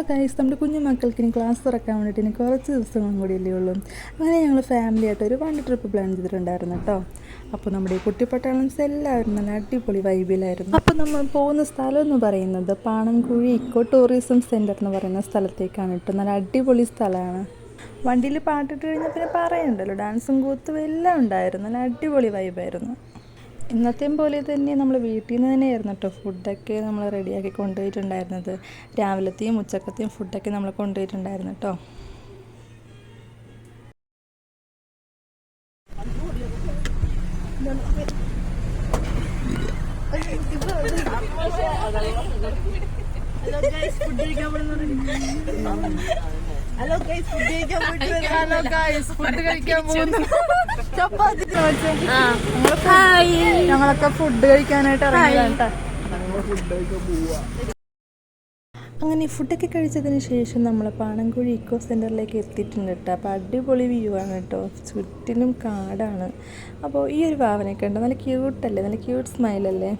Hello guys നമ്മുടെ കുഞ്ഞു മക്കൾക്ക് ഇനി ക്ലാസ് തുറക്കാൻ വേണ്ടിയിട്ട് ഇനി കുറച്ച് ദിവസങ്ങളും കൂടിയല്ലേ ഉള്ളൂ. അങ്ങനെ ഞങ്ങൾ ഫാമിലി ആയിട്ട് ഒരു വൺ ട്രിപ്പ് പ്ലാൻ ചെയ്തിട്ടുണ്ടായിരുന്നു കേട്ടോ അപ്പോൾ നമ്മുടെ ഈ കുട്ടിപ്പട്ടാളംസ് എല്ലാവരും നല്ല അടിപൊളി വൈബിലായിരുന്നു അപ്പോൾ നമ്മൾ പോകുന്ന സ്ഥലം എന്ന് പറയുന്നത് പാണൻകുഴി ഇക്കോ ടൂറിസം സെന്റർ എന്ന് പറയുന്ന സ്ഥലത്തേക്കാണ് കേട്ടോ നല്ല അടിപൊളി സ്ഥലമാണ്. വണ്ടിയിൽ പാട്ടിട്ട് കഴിഞ്ഞാൽ പിന്നെ പറയണ്ടല്ലോ ഡാൻസും കൂത്തും എല്ലാം ഉണ്ടായിരുന്നു. നല്ല അടിപൊളി വൈബായിരുന്നു ഇന്നത്തെയും പോലെ തന്നെ നമ്മൾ വീട്ടിൽ നിന്ന് തന്നെയായിരുന്നു കേട്ടോ ഫുഡൊക്കെ നമ്മൾ റെഡിയാക്കി കൊണ്ടുപോയിട്ടുണ്ടായിരുന്നത്. രാവിലത്തെയും ഉച്ചക്കത്തെയും ഫുഡൊക്കെ നമ്മൾ കൊണ്ടുപോയിട്ടുണ്ടായിരുന്നു കേട്ടോ ഹലോ ഗൈസ് ഫുഡ് കഴിക്കാൻ പോകുന്നു ഹലോ ഗൈസ് ഫുഡ് കഴിക്കാൻ പോകുന്നു. ചപ്പാത്തി ഞങ്ങളൊക്കെ ഫുഡ് കഴിക്കാനായിട്ട് ഇറങ്ങിയതാണ് അങ്ങനെ ഫുഡൊക്കെ കഴിച്ചതിന് ശേഷം നമ്മൾ പാണൻകുഴി ഇക്കോ സെന്ററിലേക്ക് എത്തിയിട്ടുണ്ട് കേട്ടോ. അപ്പോൾ അടിപൊളി വ്യൂ ആണ് കേട്ടോ. ചുറ്റിനും കാടാണ്. അപ്പോൾ ഈ ഒരു ഭാവനയൊക്കെ ഉണ്ട് നല്ല ക്യൂട്ടല്ലേ നല്ല ക്യൂട്ട് സ്മൈലല്ലേ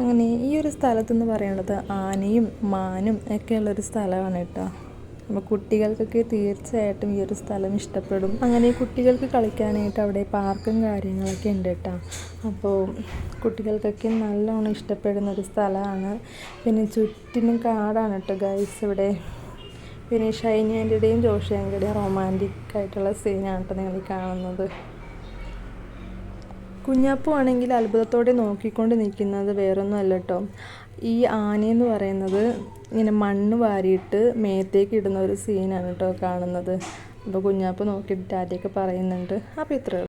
അങ്ങനെ ഈ ഒരു സ്ഥലത്തെന്ന് പറയുന്നത് ആനയും മാനും ഒക്കെയുള്ളൊരു സ്ഥലമാണ് കേട്ടോ. അപ്പോൾ കുട്ടികൾക്കൊക്കെ തീർച്ചയായിട്ടും ഈ ഒരു സ്ഥലം ഇഷ്ടപ്പെടും. അങ്ങനെ കുട്ടികൾക്ക് കളിക്കാനായിട്ട് അവിടെ പാർക്കും കാര്യങ്ങളൊക്കെ ഉണ്ട് കേട്ടോ. അപ്പോൾ കുട്ടികൾക്കൊക്കെ നല്ലോണം ഇഷ്ടപ്പെടുന്ന ഒരു സ്ഥലമാണ്. പിന്നെ ചുറ്റിനും കാടാണ് കേട്ടോ ഗൈസ് ഇവിടെ പിന്നെ ഷൈനി ആന്റിയുടെയും ജോഷി ആന്റിയുടെയും റൊമാന്റിക് ആയിട്ടുള്ള സീനാണ് കേട്ടോ നിങ്ങൾ കാണുന്നത്. കുഞ്ഞാപ്പു ആണെങ്കിൽ അത്ഭുതത്തോടെ നോക്കിക്കൊണ്ട് നിൽക്കുന്നത് വേറൊന്നും അല്ല കേട്ടോ. ഈ ആനയെന്ന് പറയുന്നത് ഇങ്ങനെ മണ്ണ് വാരിയിട്ട് മേത്തേക്ക് ഇടുന്ന ഒരു സീനാണ് കേട്ടോ കാണുന്നത്. അപ്പോൾ കുഞ്ഞാപ്പ് നോക്കിയിട്ട് ടാറ്റയൊക്കെ പറയുന്നുണ്ട്. അപ്പോൾ ഉള്ളൂ.